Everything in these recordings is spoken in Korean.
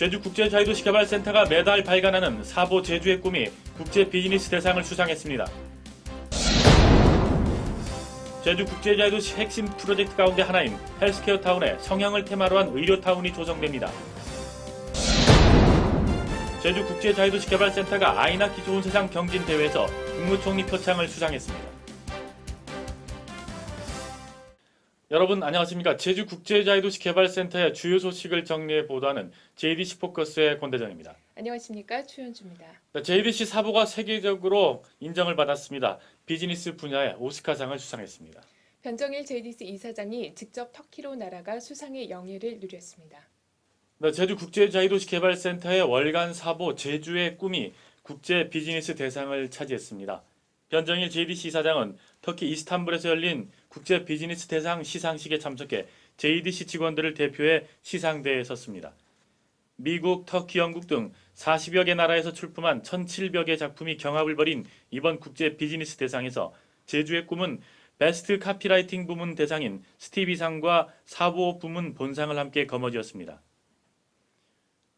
제주국제자유도시개발센터가 매달 발간하는 사보 제주의 꿈이 국제 비즈니스 대상을 수상했습니다. 제주국제자유도시 핵심 프로젝트 가운데 하나인 헬스케어 타운에 성향을 테마로 한 의료 타운이 조성됩니다. 제주국제자유도시개발센터가 아이나키 좋은 세상 경진 대회에서 국무총리 표창을 수상했습니다. 여러분 안녕하십니까 제주국제자유도시개발센터의 주요 소식을 정리해 보도하는 JDC 포커스의 권대정입니다. 안녕하십니까 추현주입니다. JDC 사보가 세계적으로 인정을 받았습니다. 비즈니스 분야의 오스카상을 수상했습니다. 변정일 JDC 이사장이 직접 터키로 날아가 수상의 영예를 누렸습니다. 네, 제주국제자유도시개발센터의 월간 사보 제주의 꿈이 국제 비즈니스 대상을 차지했습니다. 변정일 JDC 이사장은 터키 이스탄불에서 열린 국제 비즈니스 대상 시상식에 참석해 JDC 직원들을 대표해 시상대에 섰습니다. 미국, 터키, 영국 등 40여 개 나라에서 출품한 1,700개 작품이 경합을 벌인 이번 국제 비즈니스 대상에서 제주의 꿈은 베스트 카피라이팅 부문 대상인 스티비상과 사보 부문 본상을 함께 거머쥐었습니다.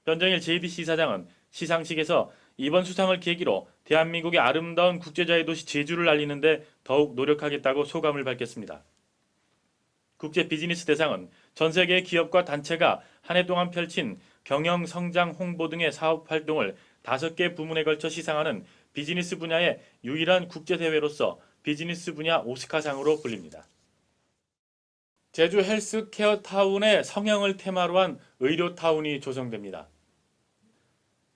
변정일 JDC 이사장은 시상식에서 이번 수상을 계기로 대한민국의 아름다운 국제자의 도시 제주를 알리는데 더욱 노력하겠다고 소감을 밝혔습니다. 국제 비즈니스 대상은 전 세계 기업과 단체가 한 해 동안 펼친 경영, 성장, 홍보 등의 사업 활동을 다섯 개 부문에 걸쳐 시상하는 비즈니스 분야의 유일한 국제 대회로서 비즈니스 분야 오스카상으로 불립니다. 제주 헬스케어 타운의 성형을 테마로 한 의료 타운이 조성됩니다.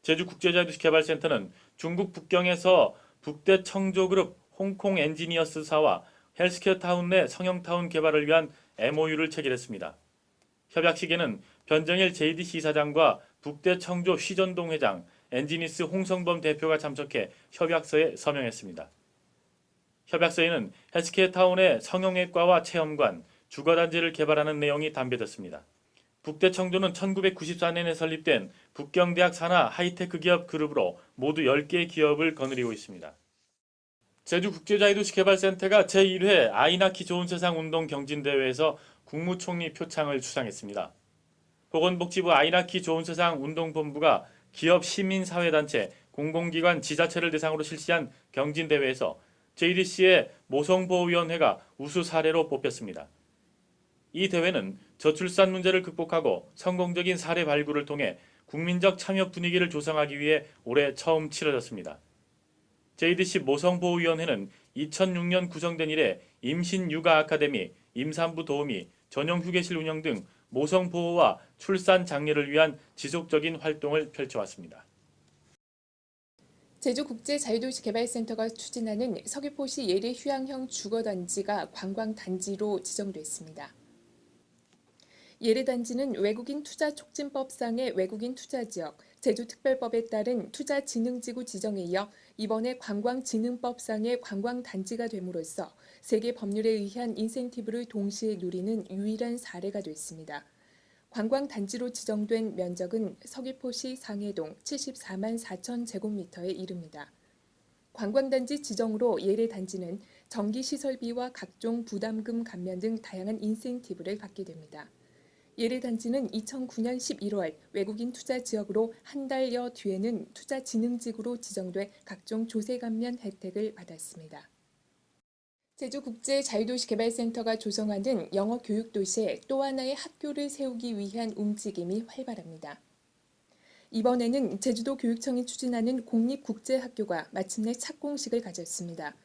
제주국제자유도시개발센터는 중국 북경에서 북대 청조그룹 홍콩 엔지니어스사와 헬스케어 타운 내 성형타운 개발을 위한 MOU를 체결했습니다. 협약식에는 변정일 JDC 이사장과 북대 청조 시전동 회장, 엔지니스 홍성범 대표가 참석해 협약서에 서명했습니다. 협약서에는 헬스케어 타운의 성형외과와 체험관, 주거단지를 개발하는 내용이 담겨졌습니다. 북대청조는 1994년에 설립된 북경대학 산하 하이테크 기업 그룹으로 모두 10개의 기업을 거느리고 있습니다. 제주국제자유도시개발센터가 제1회 아이나키 좋은 세상 운동 경진대회에서 국무총리 표창을 수상했습니다. 보건복지부 아이나키 좋은 세상 운동본부가 기업 시민사회단체, 공공기관, 지자체를 대상으로 실시한 경진대회에서 JDC의 모성보호위원회가 우수 사례로 뽑혔습니다. 이 대회는 저출산 문제를 극복하고 성공적인 사례 발굴을 통해 국민적 참여 분위기를 조성하기 위해 올해 처음 치러졌습니다. JDC 모성보호위원회는 2006년 구성된 이래 임신 육아 아카데미, 임산부 도우미, 전용 휴게실 운영 등 모성 보호와 출산 장려를 위한 지속적인 활동을 펼쳐왔습니다. 제주국제자유도시개발센터가 추진하는 서귀포시 예리 휴양형 주거단지가 관광단지로 지정됐습니다. 예리단지는 외국인 투자 촉진법상의 외국인 투자지역, 제주특별법에 따른 투자진흥지구 지정에 이어 이번에 관광진흥법상의 관광단지가 됨으로써 세계 법률에 의한 인센티브를 동시에 누리는 유일한 사례가 됐습니다. 관광단지로 지정된 면적은 서귀포시 상해동 74만 4천 제곱미터에 이릅니다. 관광단지 지정으로 예래단지는 전기시설비와 각종 부담금 감면 등 다양한 인센티브를 받게 됩니다. 예래단지는 2009년 11월 외국인 투자 지역으로 한 달여 뒤에는 투자진흥지구로 지정돼 각종 조세 감면 혜택을 받았습니다. 제주국제자유도시개발센터가 조성하는 영어 교육도시에 또 하나의 학교를 세우기 위한 움직임이 활발합니다. 이번에는 제주도 교육청이 추진하는 공립국제학교가 마침내 착공식을 가졌습니다.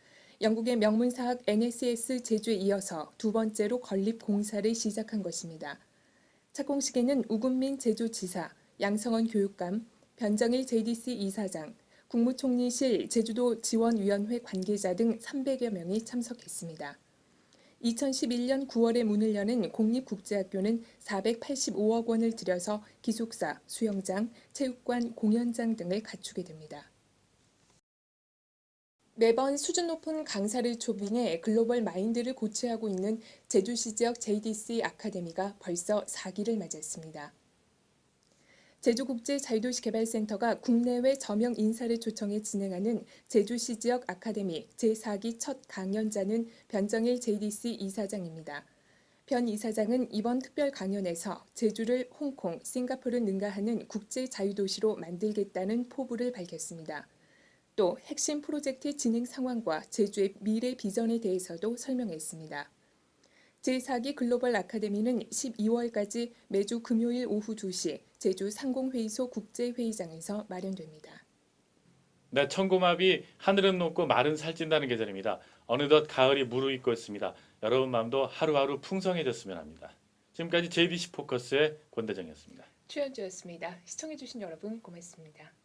영국의 명문사학 NSS 제주에 이어서 두 번째로 건립 공사를 시작한 것입니다. 착공식에는 우금민 제주지사, 양성원 교육감, 변정일 JDC 이사장, 국무총리실 제주도 지원위원회 관계자 등 300여 명이 참석했습니다. 2011년 9월에 문을 여는 공립국제학교는 485억 원을 들여서 기숙사, 수영장, 체육관, 공연장 등을 갖추게 됩니다. 매번 수준 높은 강사를 초빙해 글로벌 마인드를 고취하고 있는 제주시 지역 JDC 아카데미가 벌써 4기를 맞았습니다. 제주국제자유도시개발센터가 국내외 저명 인사를 초청해 진행하는 제주시 지역 아카데미 제4기 첫 강연자는 변정일 JDC 이사장입니다. 변 이사장은 이번 특별 강연에서 제주를 홍콩, 싱가포르를 능가하는 국제 자유도시로 만들겠다는 포부를 밝혔습니다. 또 핵심 프로젝트 진행 상황과 제주의 미래 비전에 대해서도 설명했습니다. 제4기 글로벌 아카데미는 12월까지 매주 금요일 오후 2시 제주 상공회의소 국제회의장에서 마련됩니다. 네, 천고마비 하늘은 높고 말은 살찐다는 계절입니다. 어느덧 가을이 무르익고 있습니다. 여러분 마음도 하루하루 풍성해졌으면 합니다. 지금까지 JBC 포커스의 권대정이었습니다. 최현주였습니다. 시청해주신 여러분 고맙습니다.